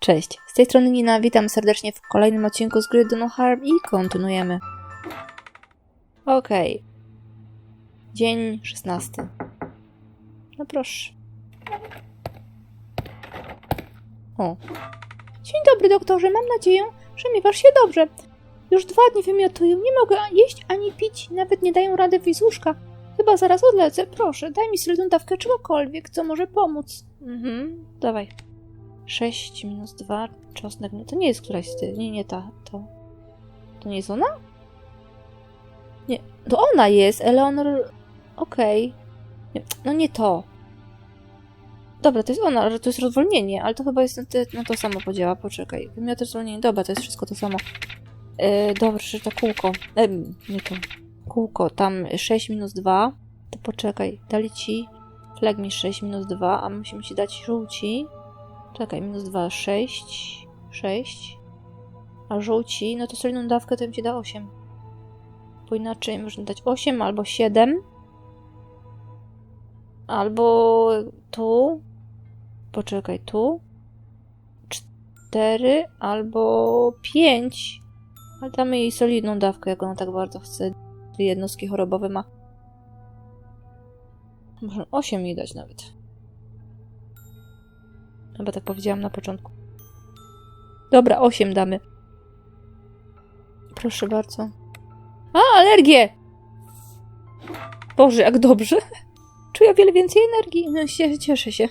Cześć, z tej strony Nina, witam serdecznie w kolejnym odcinku z gry Do Harm i kontynuujemy. Okej. Dzień 16. No proszę. O. Dzień dobry, doktorze. Mam nadzieję, że miewasz się dobrze. Już dwa dni wymiotują. Nie mogę jeść ani pić. Nawet nie dają rady wyjść z łóżka. Chyba zaraz odlecę. Proszę, daj mi solidną dawkę czegokolwiek, co może pomóc. Mhm, dawaj. 6 minus 2, czosnek. No to nie jest któraś z tych. Nie, nie ta. To. To nie jest ona? Nie. To ona jest. Eleanor. Okej. Nie, No nie to. Dobra, to jest ona, że to jest rozwolnienie, ale to chyba jest na, te, na to samo podziała. Poczekaj. Wymioty rozwolnienie. Dobra, to jest wszystko to samo. Yy, dobra, że to kółko. E, nie to. Kółko. Tam 6 minus 2. To poczekaj. Dali ci flegmi 6 minus 2, a musimy ci dać żółci. Czekaj, minus 2, 6. 6. A żółci, no to solidną dawkę to im ci da 8. Bo inaczej można dać 8 albo 7. Albo tu. Poczekaj, tu. 4 albo 5. Ale damy jej solidną dawkę, jak ona tak bardzo chce. Jednostki chorobowe ma. Może 8 jej dać nawet. Chyba tak powiedziałam na początku. Dobra, 8 damy. Proszę bardzo. A, alergię! Boże, jak dobrze. Czuję wiele więcej energii. No, cieszę się.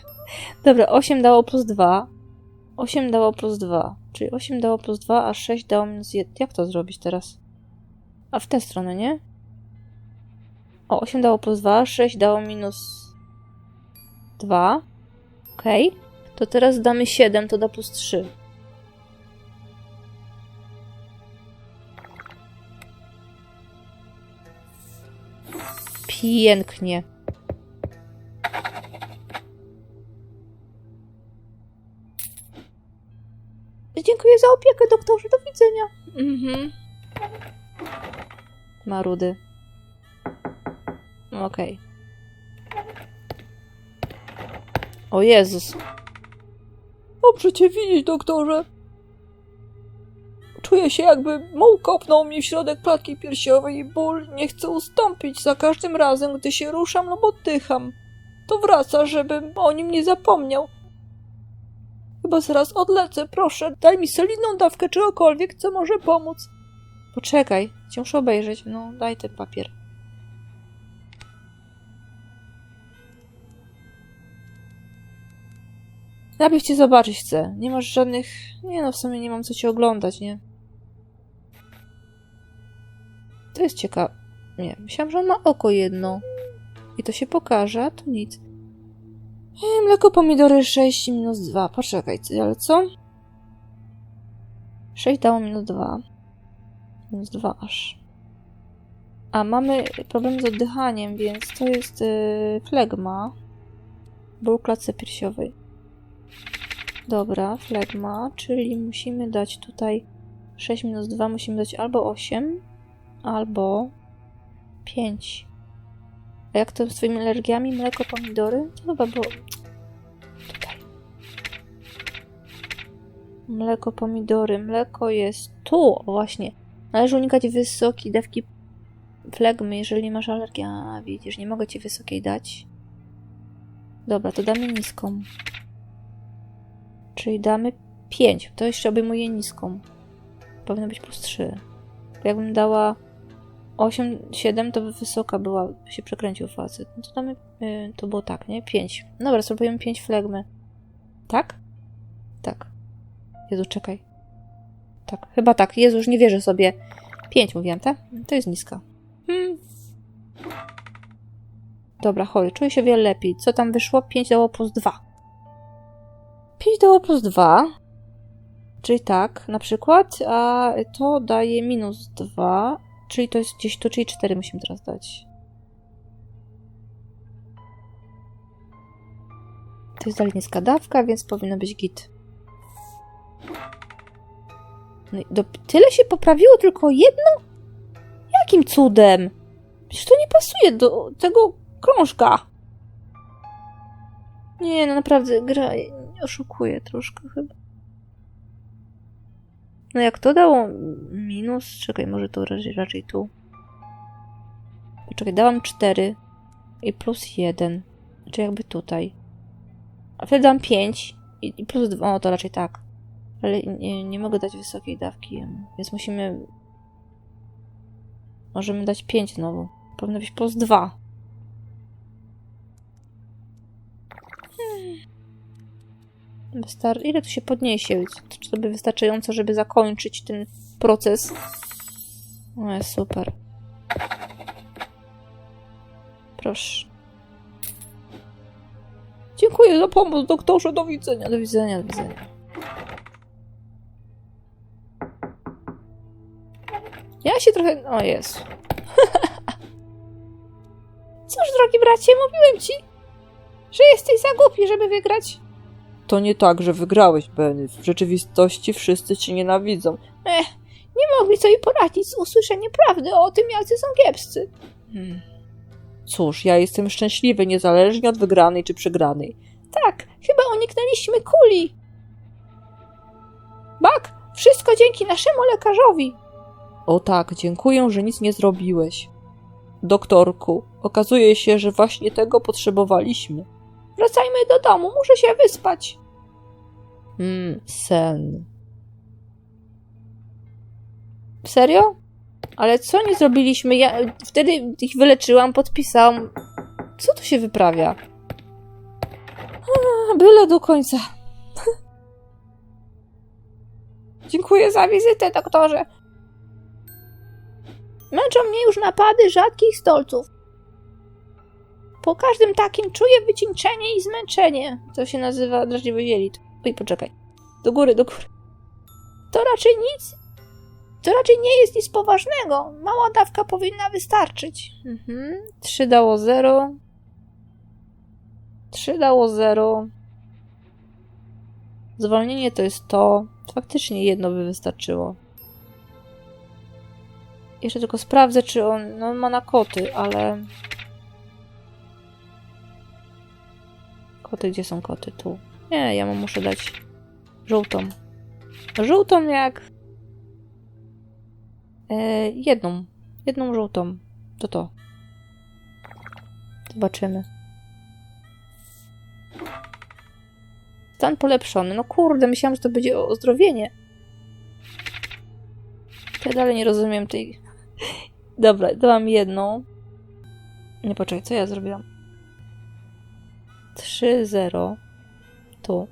Dobra, 8 dało plus 2. 8 dało plus 2. Czyli 8 dało plus 2, a 6 dało minus 1. Jak to zrobić teraz? A w tę stronę, nie? O, 8 dało plus 2, 6 dało minus 2. Okej. Okay. To teraz damy 7, to da plus 3. Pięknie. Dziękuję za opiekę, doktorze. Do widzenia. Mhm. Marudy. Okej. Okay. O Jezus. Dobrze cię widzieć, doktorze. Czuję się jakby muł kopnął mi w środek klatki piersiowej i ból nie chce ustąpić za każdym razem, gdy się ruszam lub oddycham. To wraca, żebym o nim nie zapomniał. Chyba zaraz odlecę, proszę, daj mi solidną dawkę czegokolwiek, co może pomóc. Poczekaj, muszę obejrzeć. No, daj ten papier. Najpierw cię zobaczyć chcę. Nie masz żadnych... Nie no, w sumie nie mam co ci oglądać, nie? To jest ciekawe. Nie, myślałam, że on ma oko jedno. I to się pokaże, a to nic. Ej, mleko, pomidory 6 minus 2. Poczekaj, ale co? 6 dało minus 2. Minus 2 aż. A mamy problem z oddychaniem, więc to jest yy, flegma. Ból klatce piersiowej. Dobra, flegma, czyli musimy dać tutaj 6 minus 2, musimy dać albo 8, albo 5. A jak to z twoimi alergiami? Mleko, pomidory? To chyba było tutaj. Mleko, pomidory. Mleko jest tu, właśnie. Należy unikać wysokiej dawki flegmy, jeżeli masz alergię. A, widzisz, nie mogę ci wysokiej dać. Dobra, to damy niską. Czyli damy 5. To jeszcze obejmuje niską. Powinno być plus 3. Bo jakbym dała 8, 7, to by wysoka była, by się przekręcił facet. No to damy, yy, to było tak, nie? 5. Dobra, spróbujemy 5 flegmy. Tak? Tak. Jezu, czekaj. Tak, chyba tak. Jezu, już nie wierzę sobie. 5 mówiłam, tak? To jest niska. Hmm. Dobra, chodź, czuję się wiele lepiej. Co tam wyszło? 5 dało plus 2. 5 dało plus 2. Czyli tak, na przykład, a to daje minus 2, czyli to jest gdzieś tu, czyli 4 musimy teraz dać. To jest dalej niska dawka, więc powinno być git. No do, tyle się poprawiło, tylko jedno? Jakim cudem? Przecież to nie pasuje do tego krążka. Nie, no naprawdę, gra oszukuje troszkę chyba. No jak to dało minus? Czekaj, może to raczej, raczej tu. Poczekaj, dałam 4 i plus 1. Znaczy jakby tutaj. A wtedy dam 5 i, i plus 2. O, to raczej tak. Ale nie, nie mogę dać wysokiej dawki, więc musimy... Możemy dać 5 znowu. Powinno być plus 2. Wystar- ile tu się podniesie? Czy to by wystarczająco, żeby zakończyć ten proces? O, jest super. Proszę. Dziękuję za pomoc, doktorze. Do widzenia. Do widzenia, do widzenia. Ja się trochę... O, jest. Cóż, drogi bracie, mówiłem ci, że jesteś za głupi, żeby wygrać. To nie tak, że wygrałeś, Benny. W rzeczywistości wszyscy cię nienawidzą. Ech, nie mogli sobie poradzić z usłyszeniem prawdy o tym, jacy są kiepscy. Hmm. Cóż, ja jestem szczęśliwy, niezależnie od wygranej czy przegranej. Tak, chyba uniknęliśmy kuli. Bak, wszystko dzięki naszemu lekarzowi. O tak, dziękuję, że nic nie zrobiłeś. Doktorku, okazuje się, że właśnie tego potrzebowaliśmy. Wracajmy do domu, muszę się wyspać. Mmm, sen. Serio? Ale co nie zrobiliśmy? Ja wtedy ich wyleczyłam, podpisałam. Co tu się wyprawia? A, byle do końca. Dziękuję za wizytę, doktorze. Męczą mnie już napady rzadkich stolców. Po każdym takim czuję wycieńczenie i zmęczenie. To się nazywa drażliwość jelit. Oj, poczekaj. Do góry, do góry. To raczej nic. To raczej nie jest nic poważnego. Mała dawka powinna wystarczyć. Mhm. 3 dało 0. 3 dało 0. Zwolnienie to jest to. Faktycznie jedno by wystarczyło. Jeszcze tylko sprawdzę, czy on, no, on ma na koty, ale... Koty, gdzie są koty? Tu. Nie, ja mu muszę dać żółtą. Żółtą jak... E, jedną. Jedną żółtą. To to. Zobaczymy. Stan polepszony. No kurde, myślałam, że to będzie ozdrowienie. Ja dalej nie rozumiem tej... Dobra, dałam jedną. Nie, poczekaj, co ja zrobiłam? 3-0. Tu.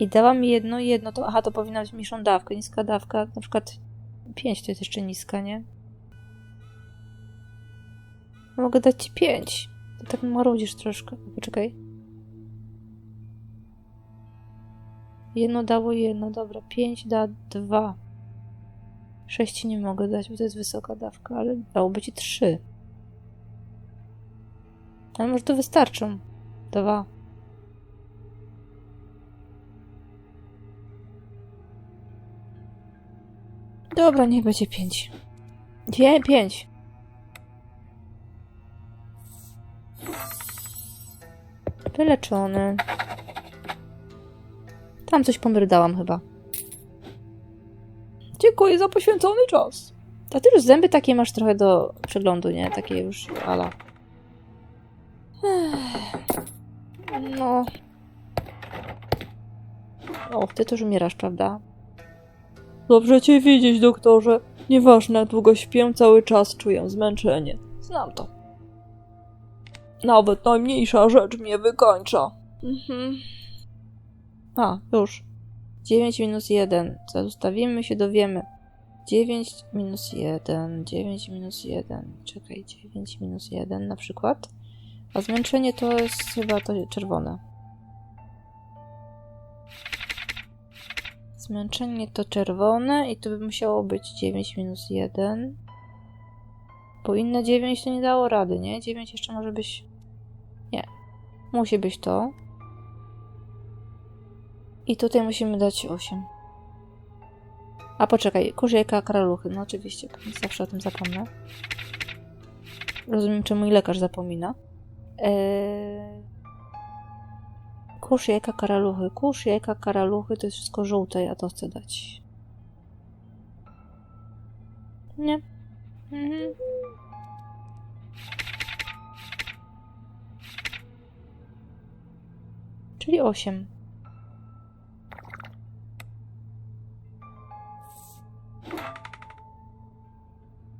I dałam jedno, jedno. To, aha, to powinna być mniejszą dawkę. Niska dawka, na przykład 5 to jest jeszcze niska, nie? Mogę dać ci 5. To tak marudzisz troszkę. Poczekaj. Jedno dało jedno, dobra. 5 da 2. 6 ci nie mogę dać, bo to jest wysoka dawka, ale dałoby ci 3. Ale może to wystarczą. 2. Dobra, niech będzie 5. Dwie, 5. Wyleczony. Tam coś pomrydałam chyba. Dziękuję za poświęcony czas. A ty już zęby takie masz trochę do przeglądu, nie? Takie już ala. No. O, ty też umierasz, prawda? Dobrze cię widzieć, doktorze. Nieważne, jak długo śpię, cały czas czuję zmęczenie. Znam to. Nawet najmniejsza rzecz mnie wykończa. Mhm. A, już. 9 minus 1. Zostawimy się, dowiemy. 9 minus 1, 9 minus 1. Czekaj, 9 minus 1 na przykład. A zmęczenie to jest chyba to czerwone. Zmęczenie to czerwone i to by musiało być 9 minus 1. Bo inne 9 to nie dało rady, nie? 9 jeszcze może być... Nie. Musi być to. I tutaj musimy dać 8. A poczekaj, kurz jajka karaluchy. No oczywiście, zawsze o tym zapomnę. Rozumiem, czemu mój lekarz zapomina. Eee... Kurz jajka karaluchy. Kurz jajka karaluchy to jest wszystko żółte, ja to chcę dać. Nie. Mhm. Czyli 8.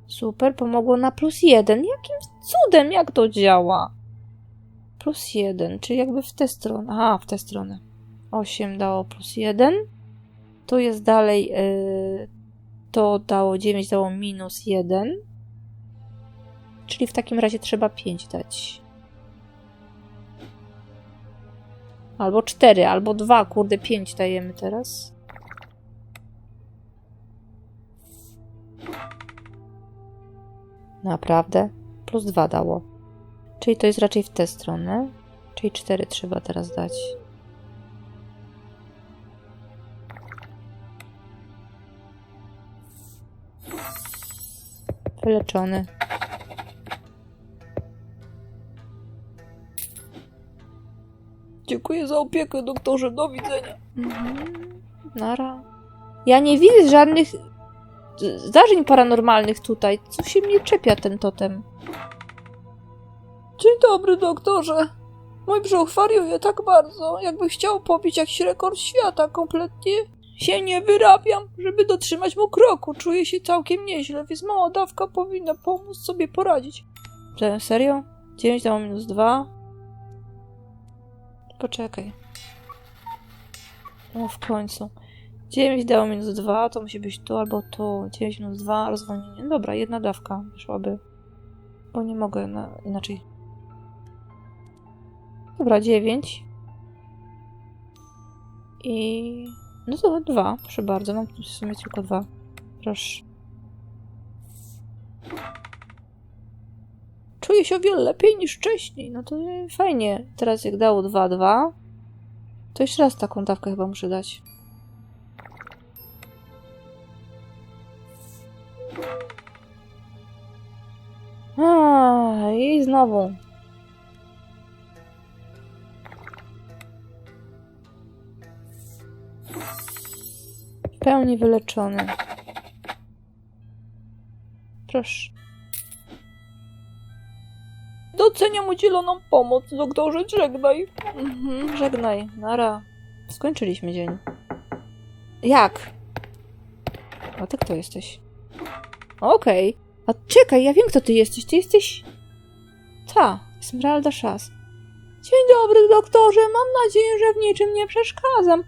Super, pomogło na plus 1. Jakim cudem, jak to działa? Plus 1, czyli jakby w tę stronę. Aha, w tę stronę. 8 dało plus 1. Tu jest dalej. Yy, to dało 9, dało minus 1. Czyli w takim razie trzeba 5 dać. Albo 4, albo 2. Kurde, 5 dajemy teraz. Naprawdę? Plus 2 dało. Czyli to jest raczej w tę stronę. Czyli 4 trzeba teraz dać. Wyleczony. Dziękuję za opiekę, doktorze. Do widzenia. Mhm. Nara. Ja nie widzę żadnych zdarzeń paranormalnych tutaj. Co się mnie czepia ten totem? Dzień dobry, doktorze. Mój brzuch wariuje tak bardzo, jakby chciał pobić jakiś rekord świata. Kompletnie się nie wyrabiam, żeby dotrzymać mu kroku. Czuję się całkiem nieźle, więc mała dawka powinna pomóc sobie poradzić. Że, Serio? 9 dało minus 2. Poczekaj. No w końcu. 9 dało minus 2, to musi być tu albo tu. 9 minus 2, rozwolnienie. Dobra, jedna dawka wyszłaby. Bo nie mogę na, inaczej. Dobra, 9. I... No to 2, proszę bardzo. Mam w sumie tylko 2. Proszę. Czuję się o wiele lepiej niż wcześniej. No to fajnie. Teraz jak dało 2, 2, to jeszcze raz taką dawkę chyba muszę dać. A, i znowu. W pełni wyleczony. Proszę. Doceniam udzieloną pomoc, doktorze. Żegnaj. Mhm, żegnaj. Nara. Skończyliśmy dzień. Jak? A ty kto jesteś? Okej. A czekaj, ja wiem kto ty jesteś. Ty jesteś... Ta, Esmeralda Szas. Dzień dobry, doktorze. Mam nadzieję, że w niczym nie przeszkadzam.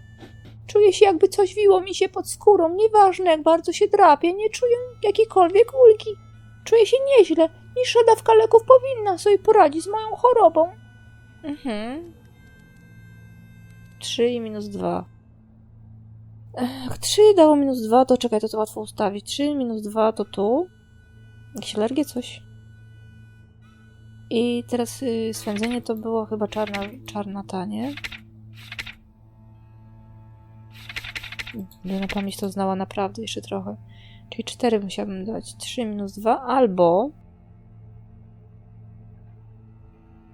Czuję się, jakby coś wiło mi się pod skórą. Nieważne, jak bardzo się drapię, nie czuję jakiejkolwiek ulgi. Czuję się nieźle. Niższa dawka leków powinna sobie poradzić z moją chorobą. Mhm. 3 i minus 2. Ech, 3 dało minus 2, to czekaj, to to łatwo ustawić. 3 minus 2 to tu. Jakieś alergie, coś? I teraz y, swędzenie to było chyba czarna, czarna ta, nie? Gdy na pamięć to znała naprawdę jeszcze trochę. Czyli 4 musiałabym dać. 3 minus 2 albo...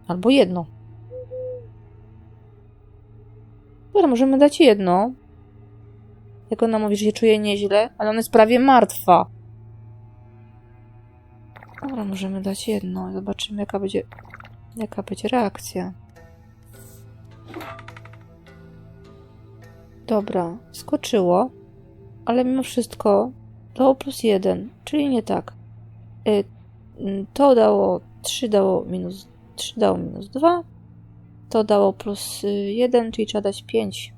Albo jedno. Dobra, możemy dać jedno. Jak ona mówi, że się czuje nieźle, ale ona jest prawie martwa. Dobra, możemy dać jedno. Zobaczymy, jaka będzie, jaka będzie reakcja. Dobra, skoczyło, ale mimo wszystko dało plus jeden, czyli nie tak. Y, mm, To dało 3 dało minus 3 dało minus 2. To dało plus 1, czyli trzeba dać 5.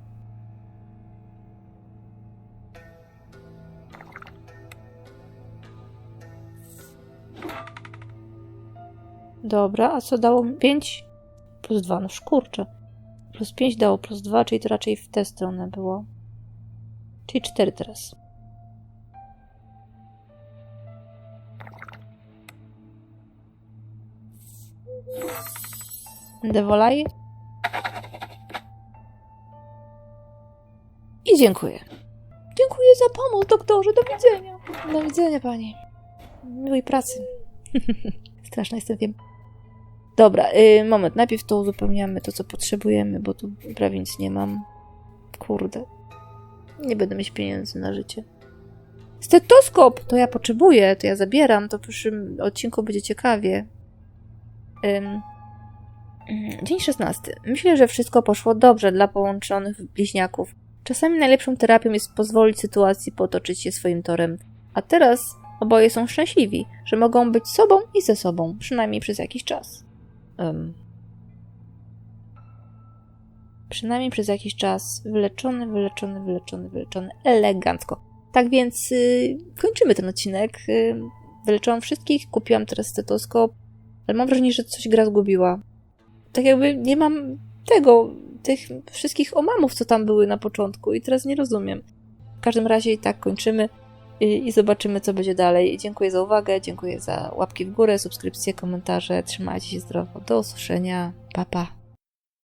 Dobra, a co dało 5? Plus 2, no szkurcze. Plus 5 dało plus 2, czyli to raczej w tę stronę było. Czyli 4 teraz. Devolaj. I dziękuję. Dziękuję za pomoc, doktorze. Do widzenia. Do widzenia pani. Miłej pracy. Straszna jestem, wiem. Dobra, y, moment. Najpierw to uzupełniamy to, co potrzebujemy, bo tu prawie nic nie mam. Kurde. Nie będę mieć pieniędzy na życie. Stetoskop! To ja potrzebuję, to ja zabieram, to w przyszłym odcinku będzie ciekawie. Ym. mm, Dzień 16. Myślę, że wszystko poszło dobrze dla połączonych bliźniaków. Czasami najlepszą terapią jest pozwolić sytuacji potoczyć się swoim torem. A teraz oboje są szczęśliwi, że mogą być sobą i ze sobą, przynajmniej przez jakiś czas. Przynajmniej przez jakiś czas. Wyleczony, wyleczony, wyleczony, wyleczony. Elegancko. Tak więc y, kończymy ten odcinek. Y, wyleczyłam wszystkich, kupiłam teraz stetoskop, ale mam wrażenie, że coś gra zgubiła. Tak jakby nie mam tego, tych wszystkich omamów, co tam były na początku i teraz nie rozumiem. W każdym razie i tak kończymy i, i zobaczymy, co będzie dalej. Dziękuję za uwagę, dziękuję za łapki w górę, subskrypcje, komentarze. Trzymajcie się zdrowo. Do usłyszenia. Pa, pa.